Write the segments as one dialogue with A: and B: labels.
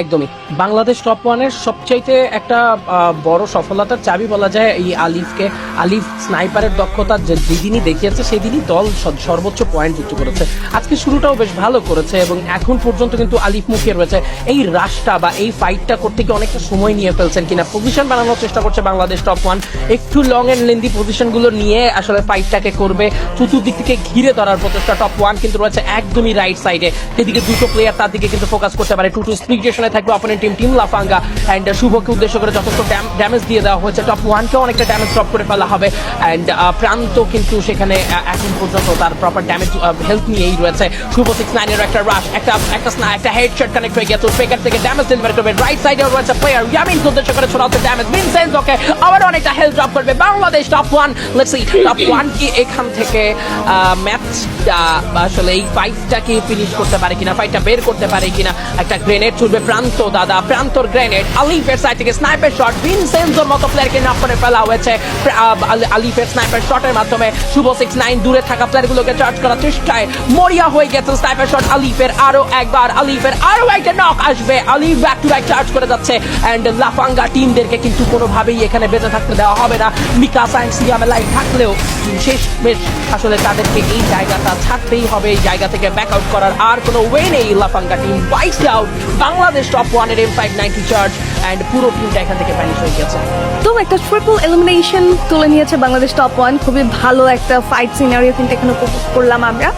A: একদমই। বাংলাদেশ টপ ওয়ানের সবচাইতে একটা বড় সফলতার চাবি বলা যায় এই আলিফকে। আলিফ স্নাইপারের দক্ষতা যে যেদিনই দেখিয়েছে, সেদিনই দল সর্বোচ্চ পয়েন্ট যুক্ত করেছে। আজকে শুরুটাও বেশ ভালো করেছে এবং এখন পর্যন্ত কিন্তু আলিফ মুখে রয়েছে। এই রাশটা বা এই ফাইটটা করতে গিয়ে অনেকটা সময় নিয়ে ফেলছেন কিনা পজিশন বানানোর চেষ্টা করছে বাংলাদেশ টপ ওয়ান একটু লং এন্ড লেন্দি পজিশনগুলো নিয়ে আসলে ফাইটটাকে করবে। চতুর্দিক থেকে ঘিরে ধরার প্রচেষ্টা টপ ওয়ান কিন্তু রয়েছে একদমই রাইট সাইডে এদিকে দুটো প্লেয়ার তার দিকে কিন্তু ফোকাস করতে পারে টু টু স্পিকেশনে থাকবে opponent team team Lafanga and শুভকে উদ্দেশ্য করে যথেষ্ট ড্যামেজ দিয়ে দেওয়া হয়েছে। টপ ওয়ানকেও অনেকটা ড্যামেজ ড্রপ করে ফেলা হবে অ্যান্ড প্রান্ত কিন্তু সেখানে এখন পর্যন্ত তার প্রপার ড্যামেজ হেলথ নিয়েই রয়েছে। শুভ সিক্স নাইনের একটা রাশ একটা একটা স্না একটা হেডশট কানেক্ট হয়ে গেছে ফেকার থেকে ড্যামেজ ডেলিভারি করবে। রাইট সাইডে রয়েছে প্লেয়ার ইয়ামিন উদ্দেশ্য করে ছোড়া হচ্ছে ড্যামেজ ভিনসেন্স ওকে আবার অনেকটা হেলথ ড্রপ করবে। Bangladesh top one let's see top one কি এখান থেকে ম্যাচটা আসলে এই ফাইটটা কি ফিনিশ করতে পারে কিনা? ফাইটটা বের করতে পারে কিনা? একটা গ্রেনেড ছুটবে প্রান্ত দাদা প্রান্তর গ্রেনেড আলিফের সাইড থেকে স্নাইপার শট ভিনসেন্সোর মতো প্লেয়ারকে নক করে ফেলা হয়েছে। আলিফের স্নাইপার শটের মাধ্যমে শুভ সিক্স নাইন দূরে থাকা প্লেয়ারগুলোকে চার্জ করার চেষ্টায় মরিয়া হয়ে গেছে স্নাইপার শট আলিফের আরও একবার আলিফের আরও একটা নক আসবে। আলিফ ব্যাক টু ব্যাক চার্জ করে যাচ্ছে এন্ড লাফাঙ্গা টিমদেরকে কিন্তু কোনোভাবেই এখানে বেঁচে থাকতে দেওয়া হবে না। মিকাস অ্যান্ড সিয়ামে লাইভ থাকলেও শেষ বেশ আসলে তাদেরকে এই জায়গাটা ছাড়তেই হবে। এই জায়গা থেকে ব্যাক আউট করার আর কোনো ওয়ে নেই। Lafanga team wise out Bangladesh top ওয়ানের M five ninety charge and পুরো টিমটা এখান থেকে ভ্যানিশ হয়ে গেছে
B: তো একটা ট্রিপল এলিমিনেশন তুলে নিয়েছে বাংলাদেশ টপ ওয়ান খুবই ভালো একটা ফাইট সিনারিও কিন্তু এখানে উপভোগ করলাম আমরা।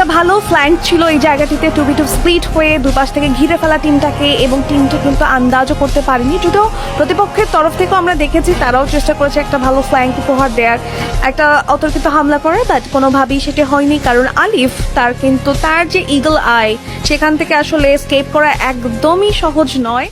B: একটা ভালো ফ্ল্যাঙ্ক ছিল এই জায়গাটিতে টু বি টু স্প্লিট হয়ে দুপাশ থেকে ঘিরে ফেলা টিমটাকে এবং টিমটা কিন্তু আন্দাজও করতে পারেনি। যদিও প্রতিপক্ষের তরফ থেকেও আমরা দেখেছি তারাও চেষ্টা করেছে একটা ভালো ফ্ল্যাঙ্ক উপহার দেওয়ার একটা অতর্কিত হামলা করার বাট কোনোভাবেই সেটা হয়নি, কারণ আলিফ তার কিন্তু তার যে ইগল আই সেখান থেকে আসলে স্কেপ করা একদমই সহজ নয়।